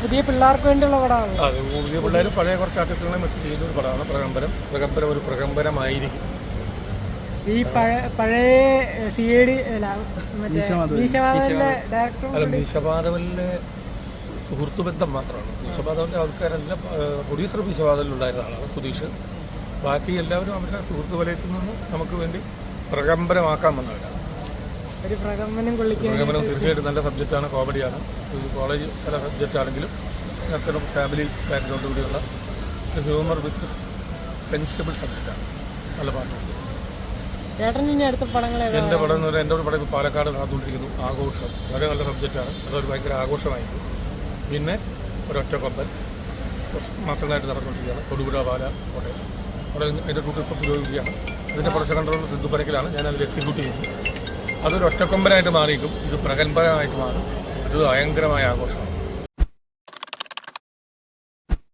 പുതിയ പിള്ളേർക്ക് വേണ്ടിയുള്ള പടമാണ്. അതെ പുതിയ പിള്ളേർ പഴയ കുറച്ച് ആർട്ടിസ്റ്റുകളെ വെച്ച് ചെയ്യുന്ന ഒരു പടമാണ് പ്രകമ്പരം. പ്രകമ്പരം ഒരു പ്രകമ്പരമായിരിക്കും. ഈ പഴയ പഴയ സി എ ഡി ഡയറക്ടർ അല്ല മീശപാതവലിലെ സുഹൃത്തു ബന്ധം മാത്രമാണ്. മീശപാതവലിന്റെ ആൾക്കാരെല്ലാം പ്രൊഡ്യൂസർ മീശപാതവലിലുണ്ടായിരുന്ന ആളാണ് സുധീഷ്. ബാക്കി എല്ലാവരും അവരുടെ സുഹൃത്തു വലയത്തിൽ നിന്ന് നമുക്ക് വേണ്ടി പ്രകമ്പരമാക്കാൻ വന്നവരാണ് പ്രകമ്പനം തീർച്ചയായിട്ടും നല്ല സബ്ജക്റ്റാണ് കോമഡിയാണ്. ഒരു കോളേജ് പല സബ്ജക്റ്റ് ആണെങ്കിലും അത്തരം ഫാമിലി ബാക്ക്ഗ്രൗണ്ട് കൂടിയുള്ള ഹ്യൂമർ വിത്ത് സെൻസിബിൾ സബ്ജക്റ്റാണ് നല്ല പാട്ടുണ്ട്? എന്റെ പടം എന്ന് പറഞ്ഞാൽ എന്റെ ഒരു പടം ഇപ്പോൾ പാലക്കാട് നടന്നുകൊണ്ടിരിക്കുന്നു ആഘോഷം. വളരെ നല്ല സബ്ജക്റ്റാണ് അതൊരു ഭയങ്കര ആഘോഷമായിരിക്കും. പിന്നെ ഒരൊറ്റക്കൊമ്പൻ കുറച്ച് മാസങ്ങളായിട്ട് നടന്നുകൊണ്ടിരിക്കുകയാണ്. കൊടുപുര പാല കോട്ടയം. അവിടെ അതിന്റെ ഷൂട്ട് ഇപ്പോൾ പുരോഗമിക്കുകയാണ്. അതിന്റെ പ്രൊഡക്ഷൻ കൺട്രോൾ സിദ്ധു പരക്കിലാണ്. ഞാൻ അതിൽ എക്സിക്യൂട്ട് ചെയ്യുന്നത് അതൊരു ഒറ്റക്കൊമ്പനായിട്ട് മാറിയിരിക്കും ഇത് പ്രഗത്ഭരമായിട്ട് മാറും. അത് ഭയങ്കരമായ ആഘോഷമാണ്.